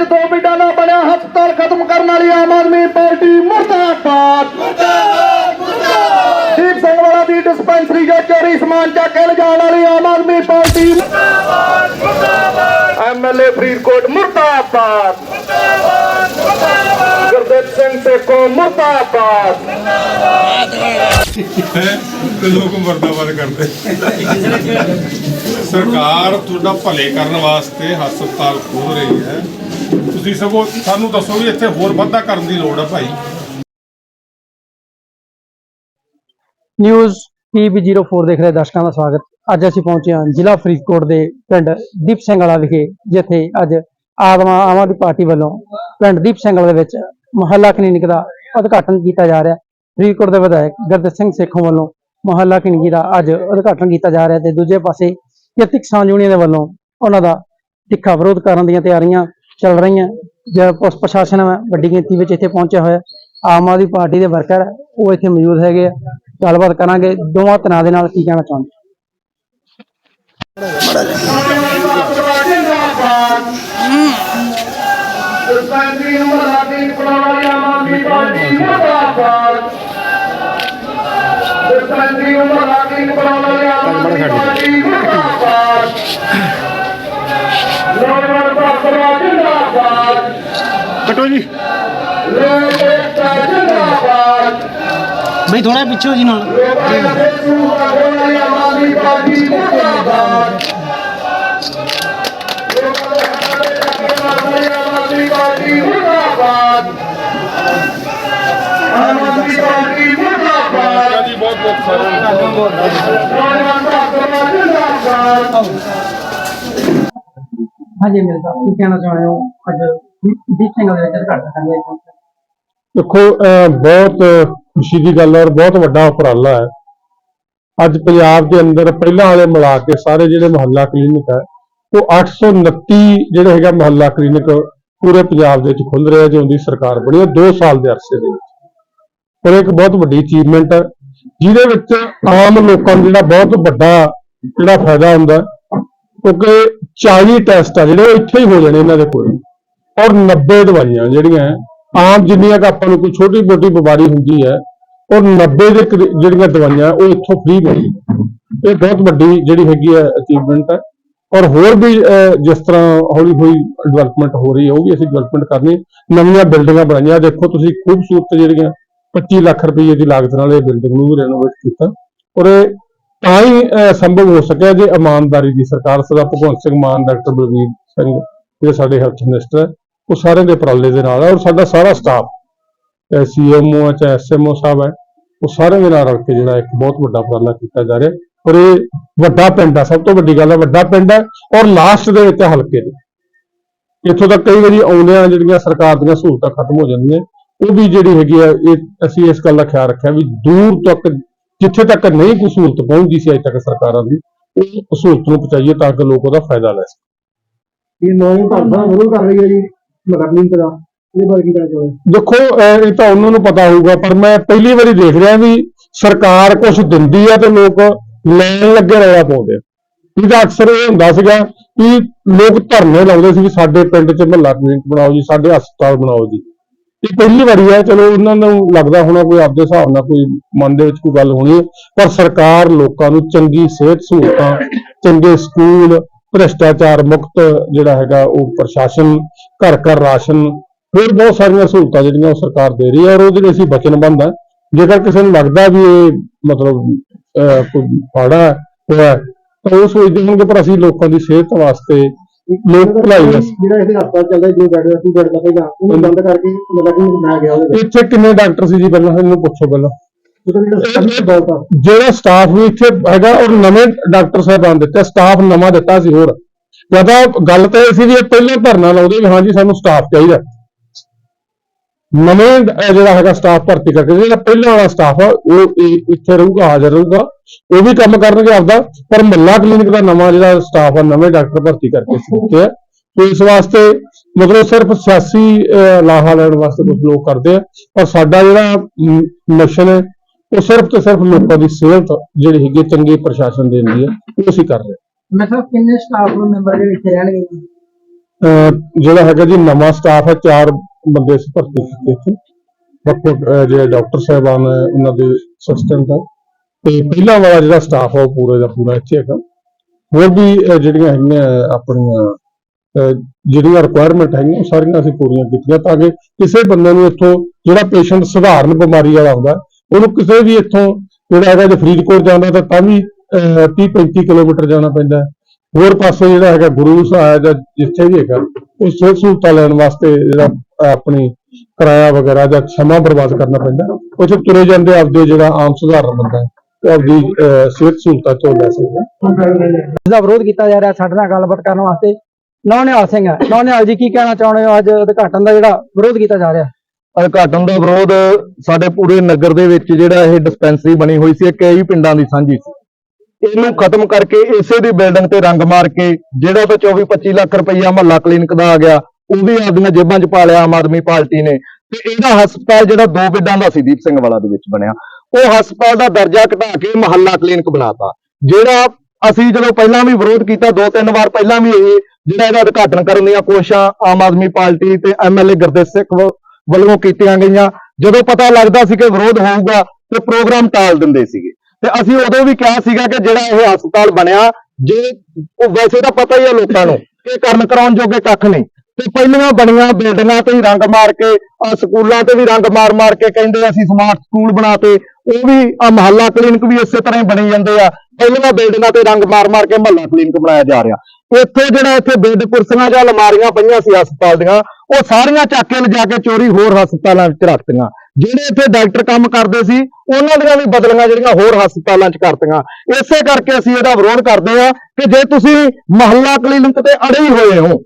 ਵਿੱਚ ਦੋ ਮਿੰਟਾਂ ਨਾਲ ਬਣਿਆ ਹਸਪਤਾਲ ਖਤਮ ਕਰਨ ਵਾਲੀ ਆਮ ਆਦਮੀ ਪਾਰਟੀ ਮੁਰਦਾਬਾਦ। ਦੀਪ ਸਿੰਘ ਵਾਲਾ ਦੀ ਡਿਸਪੈਂਸਰੀ ਜੋ ਚੋਰੀ ਸਮਾਨ ਚੱਕ ਕੇ ਲਿਜਾਣ ਵਾਲੀ ਆਮ ਆਦਮੀ ਪਾਰਟੀ ਐਮਐਲਏ ਫਰੀਦਕੋਟ ਮੁਰਦਾਬਾਦ। ਗੁਰਦੇਵ ਸਿੰਘ ਸੇਖੋਂ ਮੁਰਦਾਬਾਦ। ਤੇ ਲੋਕ ਮਰਦਾਬਾਦ ਕਰਦੇ। ਸਰਕਾਰ ਤੁਹਾਡਾ ਭਲੇ ਕਰਨ ਵਾਸਤੇ ਹਸਪਤਾਲ ਖੋਲ ਰਹੀ ਹੈ। ਤੁਸੀਂ ਸਗੋਂ ਸਾਨੂੰ ਦੱਸੋ ਵੀ ਇੱਥੇ ਹੋਰ ਵਾਧਾ ਕਰਨ ਦੀ ਲੋੜ ਹੈ ਭਾਈ। ਨਿਊਜ਼ ਟੀਵੀ 04 ਦੇਖ ਰਹੇ ਦਰਸ਼ਕਾਂ ਦਾ ਸਵਾਗਤ। ਅੱਜ ਅਸੀਂ ਪਹੁੰਚੇ ਹਾਂ ਜ਼ਿਲ੍ਹਾ ਫਰੀਦਕੋਟ ਦੇ ਪਿੰਡ ਦੀਪ ਸਿੰਘ ਵਿਖੇ, ਜਿੱਥੇ ਅੱਜ ਆਦਮਾ ਆਮ ਆਦਮੀ ਪਾਰਟੀ ਵੱਲੋਂ ਪਿੰਡ ਦੀਪ ਸਿੰਘ ਦੇ ਵਿੱਚ ਮੁਹੱਲਾ ਕਲੀਨਿਕ ਦਾ ਉਦਘਾਟਨ ਕੀਤਾ ਜਾ ਰਿਹਾ। ਫਰੀਦਕੋਟ ਦੇ ਵਿਧਾਇਕ ਗੁਰਦੇਵ ਸਿੰਘ ਸੇਖੋਂ ਵੱਲੋਂ ਮੁਹੱਲਾ ਕਲੀਨਿਕ ਦਾ ਅੱਜ ਉਦਘਾਟਨ ਕੀਤਾ ਜਾ ਰਿਹਾ ਤੇ ਦੂਜੇ ਪਾਸੇ ਕਿਰਤਿਕ ਕਿਸਾਨ ਯੂਨੀਅਨ ਦੇ ਵੱਲੋਂ ਉਹਨਾਂ ਦਾ ਤਿੱਖਾ ਵਿਰੋਧ ਕਰਨ ਦੀਆਂ ਤਿਆਰੀਆਂ ਚੱਲ ਰਹੀਆਂ। ਜੇ ਪੁਲਿਸ ਪ੍ਰਸ਼ਾਸਨ ਹੈ ਵੱਡੀ ਗਿਣਤੀ ਵਿੱਚ ਇੱਥੇ ਪਹੁੰਚਿਆ ਹੋਇਆ। ਆਮ ਆਦਮੀ ਪਾਰਟੀ ਦੇ ਵਰਕਰ ਉਹ ਇੱਥੇ ਮੌਜੂਦ ਹੈਗੇ ਆ। ਗੱਲਬਾਤ ਕਰਾਂਗੇ। ਦੋਵਾਂ ਤਰ੍ਹਾਂ ਦੇ ਨਾਲ ਕੀ ਕਹਿਣਾ ਚਾਹੁੰਦੇ? ਸਰਪੰਚੀ ਨੂੰ ਮਰਾਠੀ ਬਣਾਉਣ ਆਮ ਆਦਮੀ ਪਾਰਟੀ ਮੁਰਦਾਬਾਦ ਸਰਪੰਚੀ ਨੂੰ ਮਰਾਠੀ ਬਣਾਉਣ ਆਮ ਆਦਮੀ ਪਾਰਟੀ ਮੁਰਦਾਬਾਦ ਨੌਜਵਾਨ ਭਾਰਤਵਾ ਜਿੰਦਾਬਾਦ। ਕਟੋ ਜੀ। ਲੋਕ ਏਕਤਾ ਜਿੰਦਾਬਾਦ। ਬਈ ਥੋੜਾ ਪਿੱਛੇ ਜੀ ਨਾਲ। ਲੋਕਾਂ ਦੇ ਸੂਹ ਬਣਾਉਣ ਵਾਲੀ ਆਮ ਆਦਮੀ ਪਾਰਟੀ ਮੁਰਦਾਬਾਦ ਲੋਕਾਂ ਦੇ ਹੱਕਾਂ ਦੇ ਟੱਕਰ ਮਾਰਨ ਵਾਲੀ ਆਮ ਆਦਮੀ ਪਾਰਟੀ ਮੁਰਦਾਬਾਦ ਆਮ ਆਦਮੀ ਪਾਰਟੀ ਮੁਰਦਾਬਾਦ ਜੀ ਬਹੁਤ ਬਹੁਤ ਸਾਰਾ ਨੌਜਵਾਨ ਭਾਰਤਵਾ ਜਿੰਦਾਬਾਦ। ਹਾਂਜੀ, ਮੇਰੇ ਸਾਹਿਬ ਕੀ ਕਹਿਣਾ ਚਾਹੁੰਦੇ ਹੋ, ਅੱਜ ਦੀਪ ਸਿੰਘ ਵਾਲੇ ਦਾ ਉਦਘਾਟਨ ਕਰਨ ਦੇਖੋ ਬਹੁਤ ਖੁਸ਼ੀ ਦੀ ਗੱਲ ਹੈ ਔਰ ਬਹੁਤ ਵੱਡਾ ਉਪਰਾਲਾ ਹੈ। ਅੱਜ ਪੰਜਾਬ ਦੇ ਅੰਦਰ ਪਹਿਲਾਂ ਵਾਲੇ ਮਿਲਾ ਕੇ ਸਾਰੇ ਜਿਹੜੇ ਮੁਹੱਲਾ ਕਲੀਨਿਕ ਹੈ, ਉਹ 829 ਜਿਹੜੇ ਹੈਗਾ ਮੁਹੱਲਾ ਕਲੀਨਿਕ ਪੂਰੇ ਪੰਜਾਬ ਦੇ ਵਿੱਚ ਖੁੱਲ ਰਿਹਾ ਜਿਉਂ ਦੀ ਸਰਕਾਰ ਬਣੀ ਹੈ 2 ਸਾਲ ਦੇ ਅਰਸੇ ਦੇ ਵਿੱਚ। ਔਰ ਇੱਕ ਬਹੁਤ ਵੱਡੀ ਅਚੀਵਮੈਂਟ ਹੈ, ਜਿਹਦੇ ਵਿੱਚ ਆਮ ਲੋਕਾਂ ਨੂੰ ਜਿਹੜਾ ਬਹੁਤ ਵੱਡਾ ਜਿਹੜਾ ਫਾਇਦਾ ਹੁੰਦਾ ਕਿਉਂਕਿ 40 ਟੈਸਟ ਆ ਜਿਹੜੇ ਉਹ ਇੱਥੇ ਹੀ ਹੋ ਜਾਣੇ ਇਹਨਾਂ ਦੇ ਕੋਲ। ਔਰ 90 ਦਵਾਈਆਂ ਜਿਹੜੀਆਂ ਆਮ ਜਿੰਨੀਆਂ ਕਿ ਆਪਾਂ ਨੂੰ ਕੋਈ ਛੋਟੀ ਮੋਟੀ ਬਿਮਾਰੀ ਹੁੰਦੀ ਹੈ ਔਰ 90 ਦੇ ਕਰੀ- ਜਿਹੜੀਆਂ ਦਵਾਈਆਂ ਉਹ ਇੱਥੋਂ ਫ੍ਰੀ ਮਿਲਦੀਆਂ ਇਹ ਬਹੁਤ ਵੱਡੀ ਜਿਹੜੀ ਹੈਗੀ ਹੈ ਅਚੀਵਮੈਂਟ ਹੈ। ਔਰ ਹੋਰ ਵੀ ਅਹ, ਜਿਸ ਤਰ੍ਹਾਂ ਹੌਲੀ ਹੌਲੀ ਡਿਵੈਲਪਮੈਂਟ ਹੋ ਰਹੀ ਹੈ ਉਹ ਵੀ ਅਸੀਂ ਡਿਵੈਲਪਮੈਂਟ ਕਰਨੀ ਨਵੀਆਂ ਬਿਲਡਿੰਗਾਂ ਬਣਾਈਆਂ। ਦੇਖੋ ਤੁਸੀਂ ਖੂਬਸੂਰਤ ਜਿਹੜੀਆਂ 25 ਲੱਖ ਰੁਪਏ ਦੀ ਲਾਗਤ ਨਾਲ ਇਹ ਬਿਲਡਿੰਗ ਨੂੰ ਰੈਨੋਵੇਟ ਕੀਤਾ। ਔਰ ਇਹ ਤਾਂ ਹੀ ਸੰਭਵ ਹੋ ਸਕਿਆ ਜੇ ਇਮਾਨਦਾਰੀ ਦੀ ਸਰਕਾਰ ਸਰਦਾਰ ਭਗਵੰਤ ਸਿੰਘ ਮਾਨ, ਡਾਕਟਰ ਬਲਵੀਰ ਸਿੰਘ ਜਿਹੜੇ ਸਾਡੇ ਹੈਲਥ ਮਿਨਿਸਟਰ ਹੈ ਉਹ ਸਾਰਿਆਂ ਦੇ ਉਪਰਾਲੇ ਦੇ ਨਾਲ ਹੈ ਔਰ ਸਾਡਾ ਸਾਰਾ ਸਟਾਫ ਚਾਹੇ ਸੀਐਮਓ ਹੈ ਚਾਹੇ ਐਸਐਮਓ ਸਾਹਿਬ ਹੈ ਉਹ ਸਾਰਿਆਂ ਦੇ ਨਾਲ ਰਲ ਕੇ ਜਿਹੜਾ ਇੱਕ ਬਹੁਤ ਵੱਡਾ ਉਪਰਾਲਾ ਕੀਤਾ ਜਾ ਰਿਹਾ ਔਰ ਇਹ ਵੱਡਾ ਪਿੰਡ ਹੈ ਸਭ ਤੋਂ ਵੱਡੀ ਗੱਲ ਹੈ ਵੱਡਾ ਪਿੰਡ ਹੈ ਔਰ ਲਾਸਟ ਦੇ ਵਿੱਚ ਹਲਕੇ ਦੇ। ਇੱਥੋਂ ਤੱਕ ਕਈ ਵਾਰੀ ਆਉਂਦਿਆਂ ਜਿਹੜੀਆਂ ਸਰਕਾਰ ਦੀਆਂ ਸਹੂਲਤਾਂ ਖਤਮ ਹੋ ਜਾਂਦੀਆਂ, ਉਹ ਵੀ ਜਿਹੜੀ ਹੈਗੀ ਆ, ਇਹ ਅਸੀਂ ਇਸ ਗੱਲ ਦਾ ਖਿਆਲ ਰੱਖਿਆ ਵੀ ਦੂਰ ਤੱਕ ਜਿੱਥੇ ਤੱਕ ਨਹੀਂ ਕੋਈ ਸਹੂਲਤ ਪਹੁੰਚਦੀ ਸੀ ਅਜੇ ਤੱਕ ਸਰਕਾਰਾਂ ਦੀ ਉਹ ਸਹੂਲਤ ਨੂੰ ਪਹੁੰਚਾਈਏ ਤਾਂ ਕਿ ਲੋਕ ਉਹਦਾ ਫਾਇਦਾ ਲੈ ਸਕਣ। ਇਹ ਨੌਂ ਭਾਸ਼ਾ ਵਿਰੋਧ ਕਰ ਰਹੀ ਹੈ ਜੀ ਮਗਰਲੀ ਤਰ੍ਹਾਂ ਇਹ ਬਾਰੇ ਕੀ ਕਹਿਣਾ ਚਾਹੁੰਦੇ ਦੇਖੋ ਇਹ ਤਾਂ ਉਹਨਾਂ ਨੂੰ ਪਤਾ ਹੋਊਗਾ ਪਰ ਮੈਂ ਪਹਿਲੀ ਵਾਰੀ ਦੇਖ ਰਿਹਾ ਵੀ ਸਰਕਾਰ ਕੁਝ ਦਿੰਦੀ ਆ ਤੇ ਲੋਕ ਲੈਣ ਲੱਗੇ ਰੌਲਾ ਪਾਉਂਦੇ ਆ। ਇਹਦਾ ਅਕਸਰ ਇਹ ਹੁੰਦਾ ਸੀਗਾ ਕਿ ਲੋਕ ਧਰਨੇ ਲਾਉਂਦੇ ਸੀ ਵੀ ਸਾਡੇ ਪਿੰਡ 'ਚ ਮਹੱਲਾ ਕਲੀਨਿਕ ਬਣਾਓ ਜੀ ਸਾਡੇ ਹਸਪਤਾਲ ਬਣਾਓ ਜੀ। ਇਹ ਪਹਿਲੀ ਵਾਰੀ ਹੈ ਚਲੋ ਉਹਨਾਂ ਨੂੰ ਲੱਗਦਾ ਹੋਣਾ ਕੋਈ ਆਪਦੇ ਹਿਸਾਬ ਨਾਲ ਕੋਈ ਮਨ ਦੇ ਵਿੱਚ ਕੋਈ ਗੱਲ ਹੋਣੀ ਹੈ ਪਰ ਸਰਕਾਰ ਲੋਕਾਂ ਨੂੰ ਚੰਗੀ ਸਿਹਤ ਸਹੂਲਤਾਂ ਚੰਗੇ ਸਕੂਲ ਭ੍ਰਿਸ਼ਟਾਚਾਰ ਮੁਕਤ ਜਿਹੜਾ ਹੈਗਾ ਉਹ ਪ੍ਰਸ਼ਾਸਨ ਘਰ ਘਰ ਰਾਸ਼ਨ ਹੋਰ ਬਹੁਤ ਸਾਰੀਆਂ ਸਹੂਲਤਾਂ ਜਿਹੜੀਆਂ ਉਹ ਸਰਕਾਰ ਦੇ ਰਹੀ ਹੈ ਔਰ ਉਹਦੇ ਲਈ ਅਸੀਂ ਵਚਨਬੰਦ ਹਾਂ ਜੇਕਰ ਕਿਸੇ ਨੂੰ ਲੱਗਦਾ ਵੀ ਇਹ ਮਤਲਬ ਅਹ, ਕੋਈ ਪਾੜਾ ਹੋਇਆ ਤਾਂ ਉਹ ਸੋਚਦੇ ਹੋਣਗੇ ਪਰ ਅਸੀਂ ਲੋਕਾਂ ਦੀ ਸਿਹਤ ਵਾਸਤੇ ਲੋਕ ਭਲਾਈ ਵਾਸਤੇ ਜਿਹੜਾ ਇਹ ਹਸਪਤਾਲ ਚੱਲਦਾ ਜੋ ਬੈੱਡ ਸੀ ਬੈੱਡ ਦਾ ਪਹਿਲਾਂ ਉਹਨੂੰ ਬੰਦ ਕਰਕੇ ਮਤਲਬ ਕਿ ਮੈਂ ਗਿਆ ਉਹਦੇ ਇੱਥੇ ਕਿੰਨੇ ਡਾਕਟਰ ਸੀ ਜੀ ਪਹਿਲਾਂ? ਇਹਨੂੰ ਪੁੱਛੋ ਪਹਿਲਾਂ। ਵਿੱਚ ਦੌਲਤ ਜਿਹੜਾ ਸਟਾਫ ਵੀ ਇੱਥੇ ਹੈਗਾ ਔਰ ਨਵੇਂ ਡਾਕਟਰ ਸਾਹਿਬਾਨ ਦਿੱਤੇ ਸਟਾਫ ਨਵਾਂ ਦਿੱਤਾ ਸੀ ਹੋਰ। ਜ਼ਿਆਦਾ ਗੱਲ ਤਾਂ ਇਹ ਸੀ ਵੀ ਇਹ ਪਹਿਲਾਂ ਧਰਨਾ ਲਾਉਂਦੇ ਵੀ ਹਾਂਜੀ ਸਾਨੂੰ ਸਟਾਫ ਚਾਹੀਦਾ। ਨਵੇਂ ਜਿਹੜਾ ਹੈਗਾ ਸਟਾਫ ਭਰਤੀ ਕਰਕੇ ਜਿਹੜਾ ਪਹਿਲਾਂ ਵਾਲਾ ਸਟਾਫ ਆ ਉਹ ਇੱਥੇ ਰਹੂਗਾ ਹਾਜ਼ਰ ਰਹੂਗਾ। ਉਹ ਵੀ ਕੰਮ ਕਰਨਗੇ ਆਪਦਾ ਪਰ ਮੱਲਾ ਕਲੀਨਿਕ ਦਾ ਨਵਾਂ ਜਿਹੜਾ ਸਟਾਫ ਆ ਨਵੇਂ ਡਾਕਟਰ ਭਰਤੀ ਕਰਕੇ ਦਿੱਤੇ ਆ। ਤੇ ਇਸ ਵਾਸਤੇ ਮਤਲਬ ਸਿਰਫ ਸਿਆਸੀ ਲਾਹਾ ਲੈਣ ਵਾਸਤੇ ਕੁਝ ਲੋਕ ਕਰਦੇ ਆ ਪਰ ਸਾਡਾ ਜਿਹੜਾ ਮਿਸ਼ਨ ਹੈ ਉਹ ਸਿਰਫ ਤੇ ਸਿਰਫ ਲੋਕਾਂ ਦੀ ਸਿਹਤ ਜਿਹੜੀ ਹੈਗੀ ਚੰਗੇ ਪ੍ਰਸ਼ਾਸਨ ਦੇਣ ਦੀ ਹੈ ਉਹ ਅਸੀਂ ਕਰ ਰਹੇ। ਮੈਂ ਸਰ ਕਿੰਨੇ ਸਟਾਫ ਮੈਂਬਰ ਦੇ ਵਿੱਚ ਰਹਿਣਗੇ? ਜਿਹੜਾ ਹੈਗਾ ਜੀ ਨਵਾਂ ਸਟਾਫ ਹੈ ਚਾਰ ਬੰਦੇ ਅਸੀਂ ਭਰਤੀ ਕੀਤੇ ਵੱਖ ਜਿਹੜੇ ਡਾਕਟਰ ਸਾਹਿਬਾਨ ਉਹਨਾਂ ਦੇ ਅਸਿਸਟੈਂਟ ਹੈ ਤੇ ਪਹਿਲਾਂ ਵਾਲਾ ਜਿਹੜਾ ਸਟਾਫ ਆ ਉਹ ਪੂਰੇ ਦਾ ਪੂਰਾ ਇੱਥੇ ਹੈਗਾ। ਹੋਰ ਵੀ, ਅਹ, ਜਿਹੜੀਆਂ ਹੈਗੀਆਂ, ਆਪਣੀਆਂ, ਅਹ, ਜਿਹੜੀਆਂ ਰਿਕੁਆਇਰਮੈਂਟ ਹੈਗੀਆਂ, ਉਹ ਸਾਰੀਆਂ ਅਸੀਂ ਪੂਰੀਆਂ ਕੀਤੀਆਂ ਤਾਂ ਕਿ ਕਿਸੇ ਬੰਦੇ ਨੂੰ ਇੱਥੋਂ ਜਿਹੜਾ ਪੇਸ਼ੈਂਟ ਸਧਾਰਨ ਬਿਮਾਰੀ ਵਾਲਾ ਹੁੰਦਾ, ਉਹਨੂੰ ਕਿਸੇ ਵੀ ਇੱਥੋਂ ਜਿਹੜਾ ਹੈਗਾ ਜੇ ਫਰੀਦਕੋਟ ਜਾਂਦਾ ਤਾਂ ਤਾਂ ਵੀ 30 35 ਕਿਲੋਮੀਟਰ ਜਾਣਾ ਪੈਂਦਾ ਹੈ। ਹੋਰ ਪਾਸੇ ਜਿਹੜਾ ਹੈਗਾ ਗੁਰੂ ਸਾਹਿਬ ਜਾਂ ਜਿੱਥੇ ਵੀ ਹੈਗਾ, ਉਹ ਸਿਹਤ ਸਹੂਲਤਾਂ ਲੈਣ ਵਾਸਤੇ ਜਿਹੜਾ, ਅਹ, ਆਪਣੀ ਕਿਰਾਇਆ ਵਗੈਰਾ ਜਾਂ ਸਮਾਂ ਬਰਬਾਦ ਕਰਨਾ ਪੈਂਦਾ। ਉੱਥੇ ਤੁਰੇ ਜਾਂਦੇ ਆਪਦੇ ਜਿਹੜਾ ਆਮ ਸਧਾਰਨ ਬੰਦਾ ਹੈ। ਆਪਦੀ ਅਹ ਸਿਹਤ ਸਹੂਲਤਾਂ ਤੋਂ ਲੈ ਸਕਦਾ ਇਸ ਦਾ ਵਿਰੋਧ ਕੀਤਾ ਜਾ ਰਿਹਾ ਸਾਡੇ ਨਾਲ ਗੱਲਬਾਤ ਕਰਨ ਵਾਸਤੇ। ਨੌਨਿਆਲ ਸਿੰਘ ਹੈ। ਨੌਨਿਆਲ ਜੀ ਕੀ ਕਹਿਣਾ ਚਾਹੁੰਦੇ ਹੋ ਅੱਜ ਉਦਘਾਟਨ ਦਾ ਜਿਹੜਾ ਵਿਰੋਧ ਕੀਤਾ ਜਾ ਰਿਹਾ? ਉਦਘਾਟਨ ਦਾ ਵਿਰੋਧ ਸਾਡੇ ਪੂਰੇ ਨਗਰ ਦੇ ਵਿੱਚ ਜਿਹੜਾ ਇਹ ਡਿਸਪੈਂਸਰੀ ਬਣੀ ਹੋਈ ਸੀ ਇਹ ਕਈ ਪਿੰਡਾਂ ਦੀ ਸਾਂਝੀ ਸੀ। ਇਹਨੂੰ ਖਤਮ ਕਰਕੇ ਇਸੇ ਦੀ ਬਿਲਡਿੰਗ ਤੇ ਰੰਗ ਮਾਰ ਕੇ ਜਿਹੜਾ ਤਾਂ 24 25 ਲੱਖ ਰੁਪਈਆ ਮਹੱਲਾ ਕਲੀਨਿਕ ਦਾ ਆ ਗਿਆ ਉਹ ਵੀ ਆਪਦੀਆਂ ਜੇਬਾਂ 'ਚ ਪਾ ਲਿਆ ਆਮ ਆਦਮੀ ਪਾਰਟੀ ਨੇ। ਤੇ ਇਹਦਾ ਹਸਪਤਾਲ ਜਿਹੜਾ ਦੋ ਬੈੱਡਾਂ ਦਾ ਸੀ ਦੀਪ ਸਿੰਘ ਵਾਲਾ ਦੇ ਵਿੱਚ ਬਣਿਆ। ਉਹ ਹਸਪਤਾਲ ਦਾ ਦਰਜਾ ਘਟਾ ਕੇ ਮਹੱਲਾ ਕਲੀਨਿਕ ਬਣਾਤਾ, ਜਿਹੜਾ ਅਸੀਂ ਜਦੋਂ ਪਹਿਲਾਂ ਵੀ ਵਿਰੋਧ ਕੀਤਾ, ਦੋ ਤਿੰਨ ਵਾਰ ਪਹਿਲਾਂ ਵੀ ਇਹ, ਜਿਹੜਾ ਇਹਦਾ ਉਦਘਾਟਨ ਕਰਨ ਦੀਆਂ ਕੋਸ਼ਿਸ਼ਾਂ ਆਮ ਆਦਮੀ ਪਾਰਟੀ ਤੇ ਐਮਐਲਏ ਗੁਰਦੇਵ ਸਿੰਘ ਵ- ਵੱਲੋਂ ਕੀਤੀਆਂ ਗਈਆਂ। ਜਦੋਂ ਪਤਾ ਲੱਗਦਾ ਸੀ ਕਿ ਵਿਰੋਧ ਹੋਊਗਾ ਤੇ ਪ੍ਰੋਗਰਾਮ ਟਾਲ ਦਿੰਦੇ ਸੀਗੇ। ਤੇ ਅਸੀਂ ਉਦੋਂ ਵੀ ਕਿਹਾ ਸੀਗਾ ਕਿ ਜਿਹੜਾ ਇਹ ਹਸਪਤਾਲ ਬਣਿਆ, ਜੇ, ਉਹ ਵੈਸੇ ਤਾਂ ਪਤਾ ਹੀ ਹੈ ਲੋਕਾਂ ਨੂੰ ਕਿ ਕਰਨ ਕਰਾਉਣ ਜੋਗੇ ਕੱਖ ਨਹੀਂ। ਤੇ ਪਹਿਲੀਆਂ ਬਣੀਆਂ ਬਿਲਡਿੰਗਾਂ ਤੇ ਹੀ ਰੰਗ ਮਾਰ ਕੇ ਆ ਸਕੂਲਾਂ ਤੇ ਵੀ ਰੰਗ ਮਾਰ ਮਾਰ ਕੇ ਕਹਿੰਦੇ ਅਸੀਂ ਸਮਾਰਟ ਸਕੂਲ ਬਣਾਤੇ, ਉਹ ਵੀ ਆ ਮਹੱਲਾ ਕਲੀਨਿਕ ਵੀ ਇਸੇ ਤਰ੍ਹਾਂ ਹੀ ਬਣੀ ਜਾਂਦੇ ਆ। ਪਹਿਲੀਆਂ ਬਿਲਡਿੰਗਾਂ ਤੇ ਰੰਗ ਮਾਰ ਮਾਰ ਕੇ ਮਹੱਲਾ ਕਲੀਨਿਕ ਬਣਾਇਆ ਜਾ ਰਿਹਾ। ਇੱਥੇ ਜਿਹੜਾ ਇੱਥੇ ਬੈੱਡ ਕੁਰਸੀਆਂ ਜਾਂ ਅਲਮਾਰੀਆਂ ਪਈਆਂ ਸੀ ਹਸਪਤਾਲ ਦੀਆਂ, ਉਹ ਸਾਰੀਆਂ ਚੱਕ ਕੇ ਲਿਜਾ ਕੇ ਚੋਰੀ ਹੋਰ ਹਸਪਤਾਲਾਂ ਵਿੱਚ ਰੱਖਤੀਆਂ। ਜਿਹੜੇ ਇੱਥੇ ਡਾਕਟਰ ਕੰਮ ਕਰਦੇ ਸੀ, ਉਹਨਾਂ ਦੀਆਂ ਵੀ ਬਦਲੀਆਂ ਜਿਹੜੀਆਂ ਹੋਰ ਹਸਪਤਾਲਾਂ 'ਚ ਕਰਤੀਆਂ। ਇਸੇ ਕਰਕੇ ਅਸੀਂ ਇਹਦਾ ਵਿਰੋਧ ਕਰਦੇ ਆ ਕਿ ਜੇ ਤੁਸੀਂ ਮਹੱਲਾ ਕਲੀਨਿਕ ਤੇ ਅੜੇ ਹੀ ਹੋਏ ਹੋ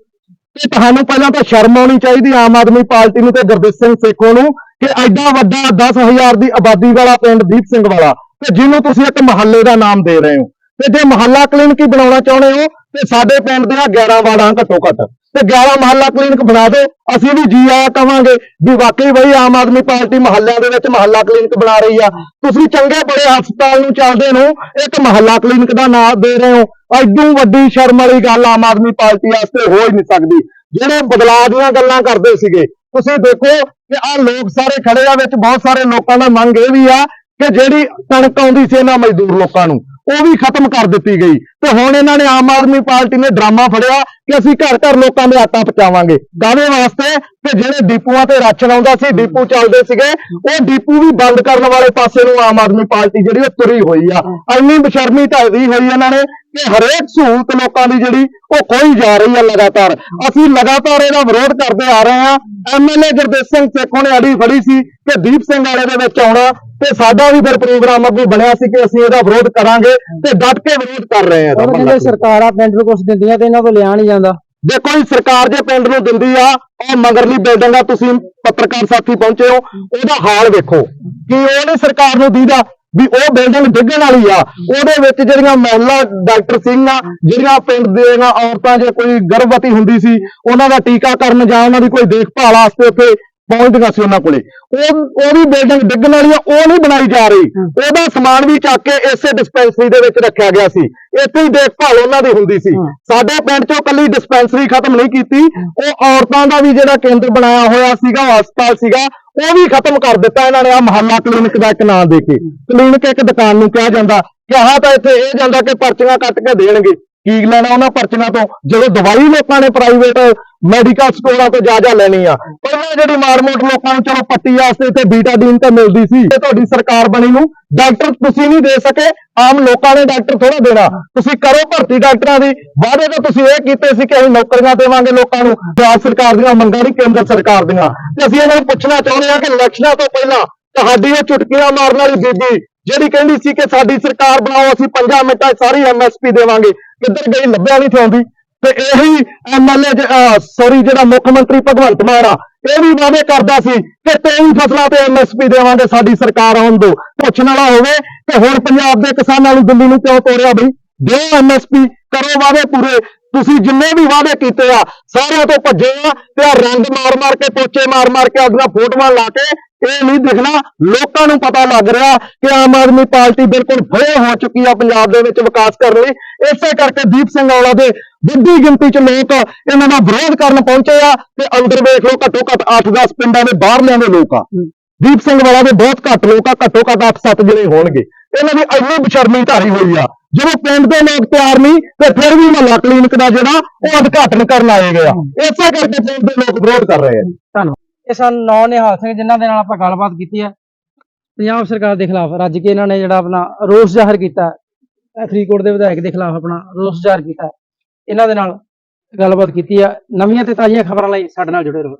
ਤੇ ਤੁਹਾਨੂੰ ਪਹਿਲਾਂ ਤਾਂ ਸ਼ਰਮ ਆਉਣੀ ਚਾਹੀਦੀ ਆਮ ਆਦਮੀ ਪਾਰਟੀ ਨੂੰ ਤੇ ਗੁਰਦੀਪ ਸਿੰਘ ਸੇਖੋਂ ਨੂੰ ਕਿ ਐਡਾ ਵੱਡਾ 10000 ਦੀ ਆਬਾਦੀ ਵਾਲਾ ਪਿੰਡ ਦੀਪ ਸਿੰਘ ਵਾਲਾ ਤੇ ਜਿਹਨੂੰ ਤੁਸੀਂ ਇੱਕ ਮਹੱਲੇ ਦਾ ਨਾਮ ਦੇ ਰਹੇ ਹੋ। ਤੇ ਜੇ ਮਹੱਲਾ ਕਲੀਨਿਕ ਹੀ ਬਣਾਉਣਾ ਚਾਹੁੰਦੇ ਹੋ, ਤੇ ਸਾਡੇ ਪਿੰਡ ਦੀਆਂ 11 ਵਾਰਡਾਂ ਘੱਟੋ ਘੱਟ। ਤੇ 11 ਮਹੱਲਾ ਕਲੀਨਿਕ ਬਣਾ ਦਿਓ, ਅਸੀਂ ਵੀ ਜੀ ਆਇਆ ਕਵਾਂਗੇ ਵੀ ਵਾਕਈ ਬਈ ਆਮ ਆਦਮੀ ਪਾਰਟੀ ਮਹੱਲਿਆਂ ਦੇ ਵਿੱਚ ਮਹੱਲਾ ਕਲੀਨਿਕ ਬਣਾ ਰਹੀ ਆ। ਤੁਸੀਂ ਚੰਗੇ ਬੜੇ ਹਸਪਤਾਲ ਨੂੰ ਚੱਲਦੇ ਨੂੰ ਇੱਕ ਮਹੱਲਾ ਕਲੀਨਿਕ ਦਾ ਨਾਮ ਦੇ ਰਹੇ ਹੋ। ਐਡੂ ਵੱਡੀ ਸ਼ਰਮ ਵਾਲੀ ਗੱਲ ਆਮ ਆਦਮੀ ਪਾਰਟੀ ਵਾਸਤੇ ਹੋ ਹੀ ਨਹੀਂ ਸਕਦੀ। ਜਿਹੜੇ ਬਦਲਾਅ ਦੀਆਂ ਗੱਲਾਂ ਕਰਦੇ ਸੀਗੇ, ਤੁਸੀਂ ਦੇਖੋ ਕਿ ਆ ਲੋਕ ਸਾਰੇ ਖੜੇ ਆ, ਵਿੱਚ ਬਹੁਤ ਸਾਰੇ ਲੋਕਾਂ ਦਾ ਮੰਗ ਇਹ ਵੀ ਆ ਕਿ ਜਿਹੜੀ ਕਣਕ ਆਉਂਦੀ ਸੀ ਇਹਨਾਂ ਮਜ਼ਦੂਰ ਲੋਕਾਂ ਨੂੰ ਉਹ ਵੀ ਖਤਮ ਕਰ ਦਿੱਤੀ ਗਈ। ਤੇ ਹੁਣ ਇਹਨਾਂ ਨੇ ਆਮ ਆਦਮੀ ਪਾਰਟੀ ਨੇ ਡਰਾਮਾ ਫੜਿਆ ਕਿ ਅਸੀਂ ਘਰ ਘਰ ਲੋਕਾਂ ਦੇ ਆਟਾ ਪਹੁੰਚਾਵਾਂਗੇ ਕਾਹਦੇ ਵਾਸਤੇ ਕਿ ਜਿਹੜੇ ਡਿਪੂਆਂ ਤੇ ਰਾਸ਼ਨ ਆਉਂਦਾ ਸੀ, ਡੀਪੂ ਚੱਲਦੇ ਸੀਗੇ, ਉਹ ਡੀਪੂ ਵੀ ਬੰਦ ਕਰਨ ਵਾਲੇ ਪਾਸੇ ਨੂੰ ਆਮ ਆਦਮੀ ਪਾਰਟੀ ਜਿਹੜੀ ਉਹ ਤੁਰੀ ਹੋਈ ਆ। ਇੰਨੀ ਬਸ਼ਰਮੀ ਢਾਈ ਹੋਈ ਇਹਨਾਂ ਨੇ ਕਿ ਹਰੇਕ ਸਹੂਲਤ ਲੋਕਾਂ ਦੀ ਜਿਹੜੀ ਉਹ ਖੋਈ ਜਾ ਰਹੀ ਹੈ ਲਗਾਤਾਰ। ਅਸੀਂ ਲਗਾਤਾਰ ਇਹਦਾ ਵਿਰੋਧ ਕਰਦੇ ਆ ਰਹੇ ਆ। ਐਮਐਲਏ ਗੁਰਦੇਵ ਸਿੰਘ ਸੇਖੋਂ ਨੇ ਅੜੀ ਫੜੀ ਸੀ ਕਿ ਦੀਪ ਸਿੰਘ ਵਾਲੇ ਦੇ ਵਿੱਚ ਆਉਣਾ ਤੇ ਸਾਡਾ ਵੀ ਫਿਰ ਪ੍ਰੋਗਰਾਮ ਅੱਗੇ ਬਣਿਆ ਸੀ ਕਿ ਅਸੀਂ ਇਹਦਾ ਵਿਰੋਧ ਕਰਾਂਗੇ ਤੇ ਡਟ ਕੇ ਵਿਰੋਧ ਕਰ ਰਹੇ ਆ ਕਹਿੰਦੇ। ਸਰਕਾਰਾਂ ਪਿੰਡ ਨੂੰ ਕੁਝ ਦਿੰਦੀਆਂ ਤੇ ਇਹਨਾਂ ਤੋਂ ਲਿਆ ਨਹੀਂ ਜਾਂਦਾ ਦੇਖੋ ਜੀ ਸਰਕਾਰ ਜੇ ਪਿੰਡ ਨੂੰ ਦਿੰਦੀ ਆ ਉਹ ਮਗਰਲੀ ਬਿਲਡਿੰਗ ਆ ਤੁਸੀਂ ਪੱਤਰਕਾਰ ਸਾਥੀ ਪਹੁੰਚੇ ਹੋ ਉਹਦਾ ਹਾਲ ਵੇਖੋ ਕਿ ਉਹ ਨਹੀਂ ਸਰਕਾਰ ਨੂੰ ਦੀਦਾ ਵੀ ਉਹ ਬਿਲਡਿੰਗ ਡਿੱਗਣ ਵਾਲੀ ਆ ਉਹਦੇ ਵਿੱਚ ਜਿਹੜੀਆਂ ਮਹਿਲਾ ਡਾਕਟਰ ਸਿੰਘ ਆ ਜਿਹੜੀਆਂ ਪਿੰਡ ਦੀਆਂ ਔਰਤਾਂ ਜੇ ਕੋਈ ਗਰਭਵਤੀ ਹੁੰਦੀ ਸੀ ਉਹਨਾਂ ਦਾ ਟੀਕਾਕਰਨ ਜਾਂ ਉਹਨਾਂ ਦੀ ਕੋਈ ਦੇਖਭਾਲ ਵਾਸਤੇ ਉੱਥੇ ਪਹੁੰਚਦੀਆਂ ਸੀ ਉਹਨਾਂ ਕੋਲੇ। ਉਹ ਉਹ ਵੀ ਬਿਲਡਿੰਗ ਡਿੱਗਣ ਵਾਲੀ ਆ ਉਹ ਨਹੀਂ ਬਣਾਈ ਜਾ ਰਹੀ। ਉਹਦਾ ਸਮਾਨ ਵੀ ਚੱਕ ਕੇ ਇਸੇ ਡਿਸਪੈਂਸਰੀ ਦੇ ਵਿੱਚ ਰੱਖਿਆ ਗਿਆ ਸੀ। ਇੱਥੇ ਹੀ ਦੇਖਭਾਲ ਉਹਨਾਂ ਦੀ ਹੁੰਦੀ ਸੀ। ਸਾਡੇ ਪਿੰਡ ਚੋਂ ਕੱਲੀ ਡਿਸਪੈਂਸਰੀ ਖਤਮ ਨਹੀਂ ਕੀਤੀ। ਉਹ ਔਰਤਾਂ ਦਾ ਵੀ ਜਿਹੜਾ ਕੇਂਦਰ ਬਣਾਇਆ ਹੋਇਆ ਸੀਗਾ ਹਸਪਤਾਲ ਸੀਗਾ ਉਹ ਵੀ ਖਤਮ ਕਰ ਦਿੱਤਾ ਇਹਨਾਂ ਨੇ। ਆ ਮਹੱਲਾ ਕਲੀਨਿਕ ਦਾ ਇੱਕ ਨਾਮ ਦੇ ਕੇ। ਕਲੀਨਿਕ ਇੱਕ ਦੁਕਾਨ ਨੂੰ ਕਿਹਾ ਜਾਂਦਾ। ਕਿ ਆਹ ਤਾਂ ਇੱਥੇ ਇਹ ਜਾਂਦਾ ਕਿ ਪਰਚੀਆਂ ਕੱਟ ਕੇ ਦੇਣਗੇ। ਕੀ ਲੈਣਾ ਉਹਨਾਂ ਪਰਚੀਆਂ ਤੋਂ? ਜਦੋਂ ਦਵਾਈ ਲੋਕਾਂ ਨੇ ਪ੍ਰਾਈਵੇਟ ਮੈਡੀਕਲ ਸਟੋਰਾਂ ਤੋਂ ਜਾ ਜਾ ਲੈਣੀ ਆ। ਪਹਿਲਾਂ ਜਿਹੜੀ ਮਾਰਮੋਟ ਲੋਕਾਂ ਨੂੰ ਚਲੋ ਪੱਟੀ ਵਾਸਤੇ ਤੇ ਬੀਟਾਡੀਨ ਤਾਂ ਮਿਲਦੀ ਸੀ ਤੇ ਤੁਹਾਡੀ ਸਰਕਾਰ ਬਣੀ ਨੂੰ। ਡਾਕਟਰ ਤੁਸੀਂ ਨਹੀਂ ਦੇ ਸਕੇ, ਆਮ ਲੋਕਾਂ ਨੇ ਡਾਕਟਰ ਥੋੜਾ ਦੇਣਾ। ਤੁਸੀਂ ਕਰੋ ਭਰਤੀ ਡਾਕਟਰਾਂ ਦੀ। ਵਾਅਦੇ ਤਾਂ ਤੁਸੀਂ ਇਹ ਕੀਤੇ ਸੀ ਕਿ ਅਸੀਂ ਨੌਕਰੀਆਂ ਦੇਵਾਂਗੇ ਲੋਕਾਂ ਨੂੰ, ਪੰਜਾਬ ਸਰਕਾਰ ਦੀਆਂ ਮੰਗਾਂ ਨਹੀਂ, ਕੇਂਦਰ ਸਰਕਾਰ ਦੀਆਂ। ਤੇ ਅਸੀਂ ਇਹਨਾਂ ਨੂੰ ਪੁੱਛਣਾ ਚਾਹੁੰਦੇ ਹਾਂ ਕਿ ਇਲੈਕਸ਼ਨਾਂ ਤੋਂ ਪਹਿਲਾਂ ਤੁਹਾਡੀ ਉਹ ਚੁਟਕੀਆਂ ਮਾਰਨ ਵਾਲੀ ਬੀਬੀ ਜਿਹੜੀ ਕਹਿੰਦੀ ਸੀ ਕਿ ਸਾਡੀ ਸਰਕਾਰ ਬਣਾਓ, ਅਸੀਂ 5 ਮਿੰਟਾਂ 'ਚ ਸਾਰੀ ਐਮਐਸਪੀ ਦੇਵਾਂਗੇ। ਕਿੱਧਰ ਗਈ? ਲੱਭਿਆ ਨਹੀਂ ਥਿਆਉਂਦੀ ਤੇ ਇਹੀ ਐਮਐਲਏ ਸੌਰੀ ਜਿਹੜਾ ਮੁੱਖ ਮੰਤਰੀ ਭਗਵੰਤ ਮਾਨ ਆ, ਇਹ ਵੀ ਵਾਅਦੇ ਕਰਦਾ ਸੀ ਕਿ 23 ਫਸਲਾਂ ਤੇ ਐਮਐਸਪੀ ਦੇਵਾਂਗੇ ਸਾਡੀ ਸਰਕਾਰ ਆਉਣ ਦੋ। ਪੁੱਛਣ ਵਾਲਾ ਹੋਵੇ ਕਿ ਹੁਣ ਪੰਜਾਬ ਦੇ ਕਿਸਾਨਾਂ ਨੂੰ ਦਿੱਲੀ ਨੂੰ ਕਿਉਂ ਤੋੜਿਆ ਬਈ? ਦਿਓ ਐਮਐਸਪੀ ਕਰੋ ਵਾਅਦੇ ਪੂਰੇ। ਤੁਸੀਂ ਜਿੰਨੇ ਵੀ ਵਾਅਦੇ ਕੀਤੇ ਆ, ਸਾਰਿਆਂ ਤੋਂ ਭੱਜੇ ਆ ਤੇ ਆ ਰੰਗ ਮਾਰ ਮਾਰ ਕੇ, ਪੋਚੇ ਮਾਰ ਮਾਰ ਕੇ ਆਪਣੀਆਂ ਫੋਟੋਆਂ ਲਾ ਕੇ ਇਹ ਨਹੀਂ ਦਿਖਣਾ। ਲੋਕਾਂ ਨੂੰ ਪਤਾ ਲੱਗ ਰਿਹਾ ਕਿ ਆਮ ਆਦਮੀ ਪਾਰਟੀ ਬਿਲਕੁਲ ਫੇ ਹੋ ਚੁੱਕੀ ਆ ਪੰਜਾਬ ਦੇ ਵਿੱਚ ਵਿਕਾਸ ਕਰਨ ਲਈ। ਇਸੇ ਕਰਕੇ ਦੀਪ ਸਿੰਘ ਔਲਾ ਦੇ ਵੱਡੀ ਗਿਣਤੀ 'ਚ ਲੋਕ ਇਹਨਾਂ ਦਾ ਵਿਰੋਧ ਕਰਨ ਪਹੁੰਚੇ ਆ ਤੇ ਅੰਦਰ ਵੇਖ ਲਓ ਘੱਟੋ ਘੱਟ 8-10 ਪਿੰਡਾਂ ਦੇ ਬਾਹਰਲਿਆਂ ਦੇ ਲੋਕ ਆ। ਦੀਪ ਸਿੰਘ ਵਾਲਾ ਦੇ ਬਹੁਤ ਘੱਟ ਲੋਕ ਆ ਘੱਟੋ ਘੱਟ 8-7 ਜਿਹੜੇ ਹੋਣਗੇ। ਇਹਨਾਂ ਦੀ ਇੰਨੀ ਬਸ਼ਰਮੀ ਧਾਰੀ ਹੋਈ ਆ ਜਦੋਂ ਪਿੰਡ ਦੇ ਲੋਕ ਤਿਆਰ ਨਹੀਂ ਤੇ ਫਿਰ ਵੀ ਮਹੱਲਾ ਕਲੀਨਿਕ ਦਾ ਜਿਹੜਾ ਉਹ ਉਦਘਾਟਨ ਕਰਨ ਆਏ ਗਏ ਆ। ਇਸੇ ਕਰਕੇ ਪਿੰਡ ਦੇ ਲੋਕ ਵਿਰੋਧ ਕਰ ਰਹੇ ਆ। ਧੰਨਵਾਦ। ਇਹ ਸਨ ਨੌ ਨਿਹਾਲ ਸਿੰਘ, ਜਿਨ੍ਹਾਂ ਦੇ ਨਾਲ ਆਪਾਂ ਗੱਲਬਾਤ ਕੀਤੀ ਹੈ। ਪੰਜਾਬ ਸਰਕਾਰ ਦੇ ਖਿਲਾਫ ਰੱਜ ਕੇ ਇਹਨਾਂ ਨੇ ਜਿਹੜਾ ਆਪਣਾ ਰੋਸ ਜ਼ਾਹਰ ਕੀਤਾ ਫਰੀਦਕੋਟ ਦੇ ਵਿਧਾਇਕ ਦੇ ਖਿਲਾਫ ਆਪਣਾ ਰੋਸ ਜ਼ਾਹਰ ਕੀਤਾ ਇਹਨਾਂ ਦੇ ਨਾਲ ਗੱਲਬਾਤ ਕੀਤੀ ਹੈ। ਨਵੀਆਂ ਤੇ ਤਾਜ਼ੀਆਂ ਖਬਰਾਂ ਲਈ ਸਾਡੇ ਨਾਲ ਜੁੜੇ ਰਹੋ।